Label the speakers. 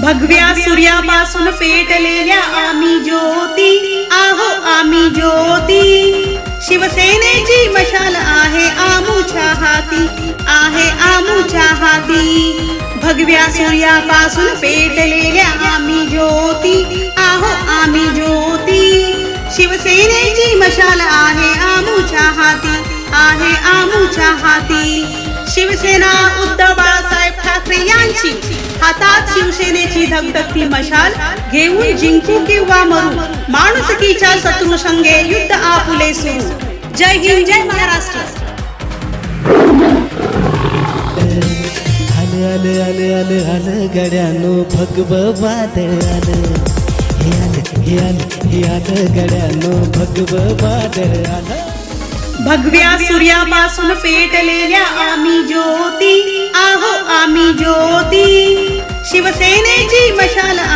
Speaker 1: भगव्या सूर्यापासून पेटलेल्या आम्ही ज्योती. आहो, आम्ही ज्योती. शिवसेनेची मशाल आहे आमुच्या हाती. आहे आमुच्या हाती. भगव्या सूर्यापासून पेटलेल्या आम्ही ज्योती. आहो, आम्ही ज्योती. शिवसेनेची मशाल आहे आमुच्या हाती. आहे आमुच्या हाती. शिवसेना उद्धव हातात शिवसेनेची धगधगती मशाल घेऊन जिंकू किंवा मरू माणुसकीच्या शत्रू संगे युद्ध आपुले सुरू. जय हिंद जय महाराष्ट्र.
Speaker 2: आलं आलं आलं आलं आलं गड्यानो भगव वादळ आलं हे आलं हे आलं हे आलं गड्यानो भगव वादळ आलं
Speaker 1: भगव्या सूर्यापासून पेटलेल्या mashallah.